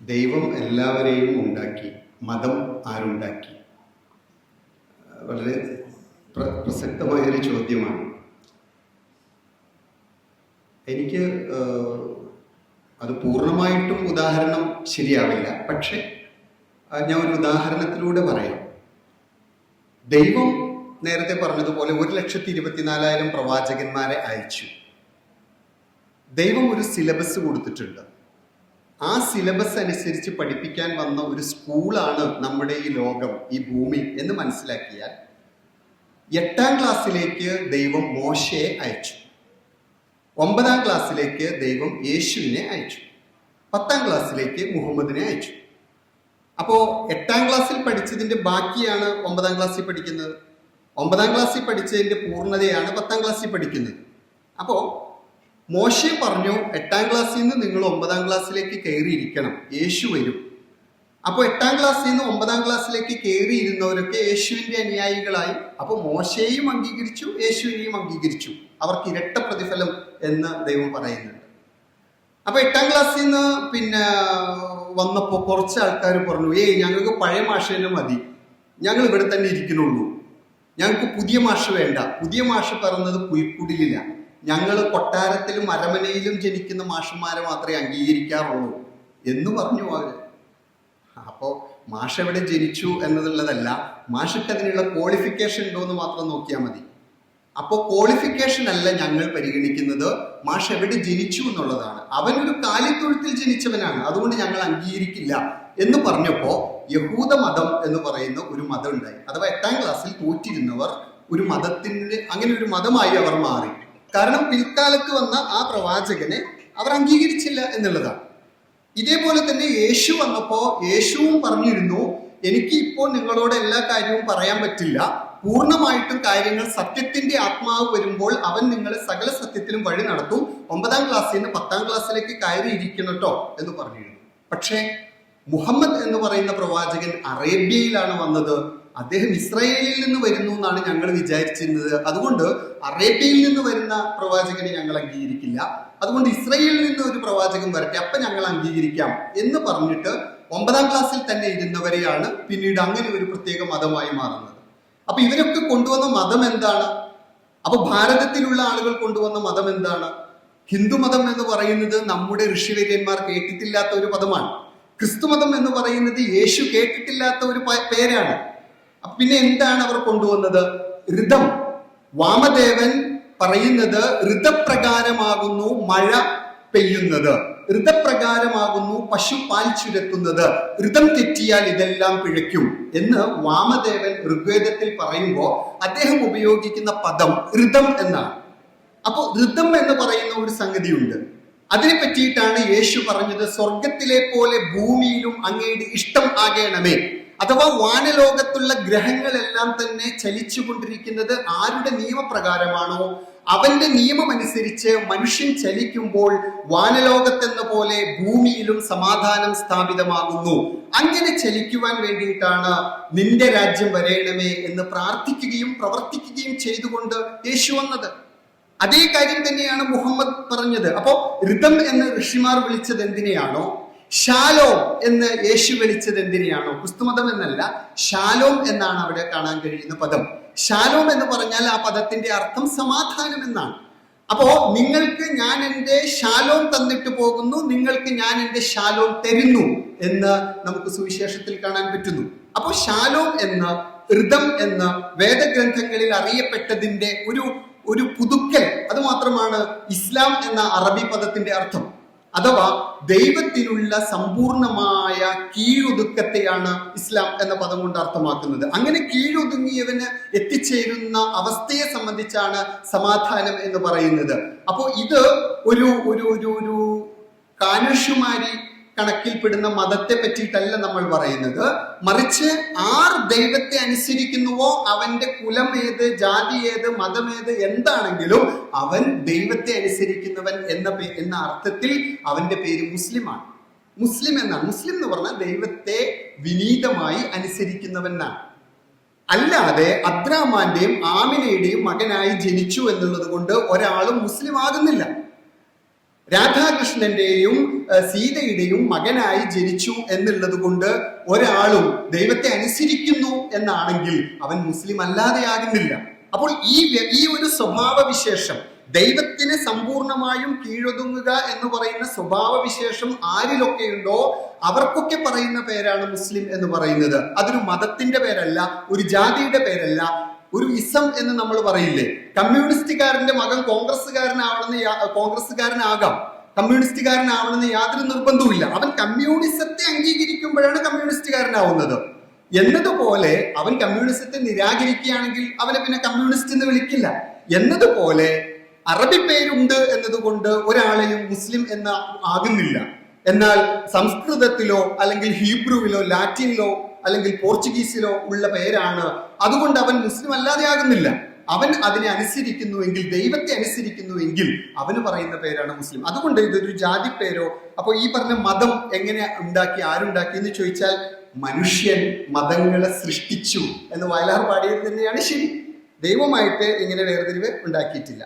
ദൈവം എല്ലാവരെയും ഉണ്ടാക്കി മതം ആരുണ്ടാക്കി? വളരെ പ്ര പ്രസക്തമായൊരു ചോദ്യമാണ്. എനിക്ക് അത് പൂർണമായിട്ടും ഉദാഹരണം ശരിയാവില്ല. പക്ഷെ ഞാൻ ഒരു ഉദാഹരണത്തിലൂടെ പറയാം. ദൈവം നേരത്തെ പറഞ്ഞതുപോലെ ഒരു ലക്ഷത്തി ഇരുപത്തിനാലായിരം പ്രവാചകന്മാരെ അയച്ചു. ദൈവം ഒരു സിലബസ് കൊടുത്തിട്ടുണ്ട്. ആ സിലബസ് അനുസരിച്ച് പഠിപ്പിക്കാൻ വന്ന ഒരു സ്കൂളാണ് നമ്മുടെ ഈ ലോകം ഈ ഭൂമി എന്ന് മനസ്സിലാക്കിയാൽ എട്ടാം ക്ലാസ്സിലേക്ക് ദൈവം മോശയെ അയച്ചു. ഒമ്പതാം ക്ലാസ്സിലേക്ക് ദൈവം യേശുവിനെ അയച്ചു. പത്താം ക്ലാസ്സിലേക്ക് മുഹമ്മദിനെ അയച്ചു. അപ്പോൾ എട്ടാം ക്ലാസ്സിൽ പഠിച്ചതിന്റെ ബാക്കിയാണ് ഒമ്പതാം ക്ലാസ്സിൽ പഠിക്കുന്നത്. ഒമ്പതാം ക്ലാസ്സിൽ പഠിച്ചതിന്റെ പൂർണതയാണ് പത്താം ക്ലാസ്സിൽ പഠിക്കുന്നത്. അപ്പോ മോശെ പറഞ്ഞു എട്ടാം ക്ലാസ്സിൽ നിന്ന് നിങ്ങൾ ഒമ്പതാം ക്ലാസ്സിലേക്ക് കയറിയിരിക്കണം. യേശു വരും. അപ്പോൾ എട്ടാം ക്ലാസ്സിൽ നിന്ന് ഒമ്പതാം ക്ലാസ്സിലേക്ക് കയറിയിരുന്നവരൊക്കെ യേശുവിന്റെ അനുയായികളായി. അപ്പോൾ മോശയെയും അംഗീകരിച്ചു യേശുവിനെയും അംഗീകരിച്ചു. അവർക്ക് ഇരട്ട പ്രതിഫലം എന്ന് ദൈവം പറയുന്നുണ്ട്. അപ്പോൾ എട്ടാം ക്ലാസ്സിൽ നിന്ന് പിന്നെ വന്നപ്പോൾ കുറച്ച് ആൾക്കാർ പറഞ്ഞു ഏയ് ഞങ്ങൾക്ക് പഴയ മാഷ തന്നെ മതി. ഞങ്ങൾ ഇവിടെ തന്നെ ഇരിക്കുന്നുള്ളൂ. ഞങ്ങൾക്ക് പുതിയ മാഷ വേണ്ട. പുതിയ മാഷ പറഞ്ഞത് പുൽക്കുടിലില്ല ഞങ്ങൾ കൊട്ടാരത്തിലും അരമനയിലും ജനിക്കുന്ന മാഷന്മാരെ മാത്രമേ അംഗീകരിക്കാറുള്ളൂ എന്ന് പറഞ്ഞു അവർ അപ്പോൾ മാഷ് എവിടെ ജനിച്ചു എന്നതുള്ളതല്ല മാഷക്ക് അതിനുള്ള ക്വാളിഫിക്കേഷൻ ഉണ്ടോ എന്ന് മാത്രം നോക്കിയാൽ മതി. അപ്പോൾ ക്വാളിഫിക്കേഷൻ അല്ല ഞങ്ങൾ പരിഗണിക്കുന്നത് മാഷ് എവിടെ ജനിച്ചു എന്നുള്ളതാണ്. അവൻ ഒരു കാലിത്തൊഴുത്തിൽ ജനിച്ചവനാണ് അതുകൊണ്ട് ഞങ്ങൾ അംഗീകരിക്കില്ല എന്ന് പറഞ്ഞപ്പോൾ യഹൂദ മതം എന്ന് പറയുന്ന ഒരു മതം ഉണ്ടായി. അഥവാ എട്ടാം ക്ലാസ്സിൽ തോറ്റിരുന്നവർ ഒരു മതത്തിന്റെ അങ്ങനെ ഒരു മതമായി അവർ മാറി. കാരണം പിൽക്കാലത്ത് വന്ന ആ പ്രവാചകനെ അവർ അംഗീകരിച്ചില്ല എന്നുള്ളതാണ്. ഇതേപോലെ തന്നെ യേശു വന്നപ്പോ യേശുവും പറഞ്ഞിരുന്നു എനിക്ക് ഇപ്പോൾ നിങ്ങളോട് എല്ലാ കാര്യവും പറയാൻ പറ്റില്ല. പൂർണമായിട്ടും കാര്യങ്ങൾ സത്യത്തിന്റെ ആത്മാവ് വരുമ്പോൾ അവൻ നിങ്ങളെ സകല സത്യത്തിലും വഴി നടത്തും. ഒമ്പതാം ക്ലാസ്സിൽ നിന്ന് പത്താം ക്ലാസ്സിലേക്ക് കയറിയിരിക്കണം കേട്ടോ എന്ന് പറഞ്ഞിരുന്നു. പക്ഷേ മുഹമ്മദ് എന്ന് പറയുന്ന പ്രവാചകൻ അറേബ്യയിലാണ് വന്നത്. അദ്ദേഹം ഇസ്രായേലിൽ നിന്ന് വരുന്നു എന്നാണ് ഞങ്ങൾ വിചാരിച്ചിരുന്നത്. അതുകൊണ്ട് അറേബ്യയിൽ നിന്ന് വരുന്ന പ്രവാചകനെ ഞങ്ങൾ അംഗീകരിക്കില്ല. അതുകൊണ്ട് ഇസ്രായേലിൽ നിന്ന് ഒരു പ്രവാചകൻ വരട്ടെ അപ്പൊ ഞങ്ങൾ അംഗീകരിക്കാം എന്ന് പറഞ്ഞിട്ട് ഒമ്പതാം ക്ലാസ്സിൽ തന്നെ ഇരുന്നവരെയാണ് പിന്നീട് അങ്ങനെ ഒരു പ്രത്യേക മതമായി മാറുന്നത്. അപ്പൊ ഇവരൊക്കെ കൊണ്ടുവന്ന മതം എന്താണ്? അപ്പൊ ഭാരതത്തിലുള്ള ആളുകൾ കൊണ്ടുവന്ന മതം എന്താണ്? ഹിന്ദു മതം എന്ന് പറയുന്നത് നമ്മുടെ ഋഷിവര്യന്മാർ കേട്ടിട്ടില്ലാത്ത ഒരു പദമാണ് ക്രിസ്തുമതം എന്ന് പറയുന്നത് യേശു കേട്ടിട്ടില്ലാത്ത ഒരു പേരാണ്. പിന്നെ എന്താണ് അവർ കൊണ്ടുവന്നത്? ഋതം. വാമദേവൻ പറയുന്നത് ഋതപ്രകാരമാകുന്നു മഴ പെയ്യുന്നത്. ഋതപ്രകാരമാകുന്നു പശു പാൽ ചുരത്തുന്നത്. ഋതം തെറ്റിയാൽ ഇതെല്ലാം പിഴയ്ക്കും എന്ന് വാമദേവൻ ഋഗ്വേദത്തിൽ പറയുമ്പോൾ അദ്ദേഹം ഉപയോഗിക്കുന്ന പദം ഋതം എന്നാണ്. അപ്പോൾ ഋതം എന്ന് പറയുന്ന ഒരു സംഗതിയുണ്ട്. അതിനെ പറ്റിയിട്ടാണ് യേശു പറഞ്ഞത് സ്വർഗത്തിലെ പോലെ ഭൂമിയിലും അങ്ങയുടെ ഇഷ്ടം ആകേണമേ. അഥവാ വാനലോകത്തുള്ള ഗ്രഹങ്ങളെല്ലാം തന്നെ ചലിച്ചുകൊണ്ടിരിക്കുന്നത് ആരുടെ നിയമപ്രകാരമാണോ? അവന്റെ നിയമം അനുസരിച്ച് മനുഷ്യൻ ചലിക്കുമ്പോൾ വാനലോകത്തെന്ന പോലെ ഭൂമിയിലും സമാധാനം സ്ഥാപിതമാകുന്നു. അങ്ങനെ ചലിക്കുവാൻ വേണ്ടിയിട്ടാണ് നിന്റെ രാജ്യം വരേണമേ എന്ന് പ്രാർത്ഥിക്കുകയും പ്രവർത്തിക്കുകയും ചെയ്തുകൊണ്ട് യേശു വന്നത്. അതേ കാര്യം തന്നെയാണ് മുഹമ്മദ് പറഞ്ഞത്. അപ്പോ ഋതം എന്ന് ഋഷിമാർ വിളിച്ചത് എന്തിനെയാണോ? ഷാലോം എന്ന് യേശു വിളിച്ചത് എന്തിനെയാണോ? ക്രിസ്തുമതം എന്നല്ല ഷാലോം എന്നാണ് അവിടെ കാണാൻ കഴിയുന്ന പദം. ഷാലോം എന്ന് പറഞ്ഞാൽ ആ പദത്തിന്റെ അർത്ഥം സമാധാനം എന്നാണ്. അപ്പോ നിങ്ങൾക്ക് ഞാൻ എന്റെ ശാലോം തന്നിട്ട് പോകുന്നു നിങ്ങൾക്ക് ഞാൻ എന്റെ ശാലോം തരുന്നു എന്ന് നമുക്ക് സുവിശേഷത്തിൽ കാണാൻ പറ്റുന്നു. അപ്പോ ശാലോം എന്ന ഋതം എന്ന വേദഗ്രന്ഥങ്ങളിൽ അറിയപ്പെട്ടതിന്റെ ഒരു ഒരു പുതുക്കൽ അത് മാത്രമാണ് ഇസ്ലാം എന്ന അറബി പദത്തിന്റെ അർത്ഥം. അഥവാ ദൈവത്തിലുള്ള സമ്പൂർണമായ കീഴൊതുക്കത്തെയാണ് ഇസ്ലാം എന്ന പദം കൊണ്ട് അർത്ഥമാക്കുന്നത്. അങ്ങനെ കീഴൊതുങ്ങിയവന് എത്തിച്ചേരുന്ന അവസ്ഥയെ സംബന്ധിച്ചാണ് സമാധാനം എന്ന് പറയുന്നത്. അപ്പോൾ ഇത് ഒരു ഒരു ഒരു ഒരു കാനുഷുമാരി കണക്കിൽപ്പെടുന്ന മതത്തെ പറ്റിയിട്ടല്ല നമ്മൾ പറയുന്നത്. മറിച്ച് ആർ ദൈവത്തെ അനുസരിക്കുന്നുവോ അവന്റെ കുലം ഏത് ജാതി ഏത് മതം ഏത് എന്താണെങ്കിലും അവൻ ദൈവത്തെ അനുസരിക്കുന്നവൻ എന്ന എന്ന അർത്ഥത്തിൽ അവന്റെ പേര് മുസ്ലിമാണ്. മുസ്ലിം എന്നാണ്. മുസ്ലിം എന്ന് പറഞ്ഞാൽ ദൈവത്തെ വിനീതമായി അനുസരിക്കുന്നവൻ എന്നാണ് അല്ലാതെ അബ്രാമാന്റെയും ആമിനയുടെയും മകനായി ജനിച്ചു എന്നുള്ളത് കൊണ്ട് ഒരാളും മുസ്ലിം ആകുന്നില്ല രാധാകൃഷ്ണന്റെയും സീതയുടെയും മകനായി ജനിച്ചു എന്നുള്ളത് കൊണ്ട് ഒരാളും ദൈവത്തെ അനുസരിക്കുന്നു എന്നാണെങ്കിൽ അവൻ മുസ്ലിം അല്ലാതെയാകുന്നില്ല അപ്പോൾ ഈ ഈ ഒരു സ്വഭാവ വിശേഷം ദൈവത്തിന് സമ്പൂർണമായും കീഴൊതുങ്ങുക എന്ന് പറയുന്ന സ്വഭാവ വിശേഷം ആരിലൊക്കെയുണ്ടോ അവർക്കൊക്കെ പറയുന്ന പേരാണ് മുസ്ലിം എന്ന് പറയുന്നത്. അതൊരു മതത്തിന്റെ പേരല്ല ഒരു ജാതിയുടെ പേരല്ല ഒരു ഇസം എന്ന് നമ്മൾ പറയില്ലേ? കമ്മ്യൂണിസ്റ്റുകാരന്റെ മകൻ കോൺഗ്രസ്സുകാരനാവണമെന്ന് കോൺഗ്രസ്സുകാരനാകാം. കമ്മ്യൂണിസ്റ്റുകാരനാവണമെന്ന് യാതൊരു നിർബന്ധവുമില്ല. അവൻ കമ്മ്യൂണിസത്തെ അംഗീകരിക്കുമ്പോഴാണ് കമ്മ്യൂണിസ്റ്റുകാരനാവുന്നത്. എന്നതുപോലെ അവൻ കമ്മ്യൂണിസത്തെ നിരാകരിക്കുകയാണെങ്കിൽ അവനെ പിന്നെ കമ്മ്യൂണിസ്റ്റ് എന്ന് വിളിക്കില്ല. എന്നതുപോലെ അറബി പേരുണ്ട് എന്നതുകൊണ്ട് ഒരാളെയും മുസ്ലിം എന്ന് ആകുന്നില്ല. എന്നാൽ സംസ്കൃതത്തിലോ അല്ലെങ്കിൽ ഹീബ്രുവിലോ ലാറ്റിനിലോ അല്ലെങ്കിൽ പോർച്ചുഗീസിലോ ഉള്ള പേരാണ്. അതുകൊണ്ട് അവൻ മുസ്ലിം അല്ലാതെ ആകുന്നില്ല അവൻ അതിനെ അനുസരിക്കുന്നുവെങ്കിൽ ദൈവത്തെ അനുസരിക്കുന്നുവെങ്കിൽ അവന് പറയുന്ന പേരാണ് മുസ്ലിം. അതുകൊണ്ട് ഇതൊരു ജാതി പേരോ? അപ്പോൾ ഈ പറഞ്ഞ മതം എങ്ങനെ ഉണ്ടാക്കി ആരുണ്ടാക്കി എന്ന് ചോദിച്ചാൽ മനുഷ്യൻ മതങ്ങളെ സൃഷ്ടിച്ചു എന്ന് വയലാർ പാടിയത് തന്നെയാണ് ശരി. ദൈവമായിട്ട് ഇങ്ങനെ വേർതിരിവ് ഉണ്ടാക്കിയിട്ടില്ല.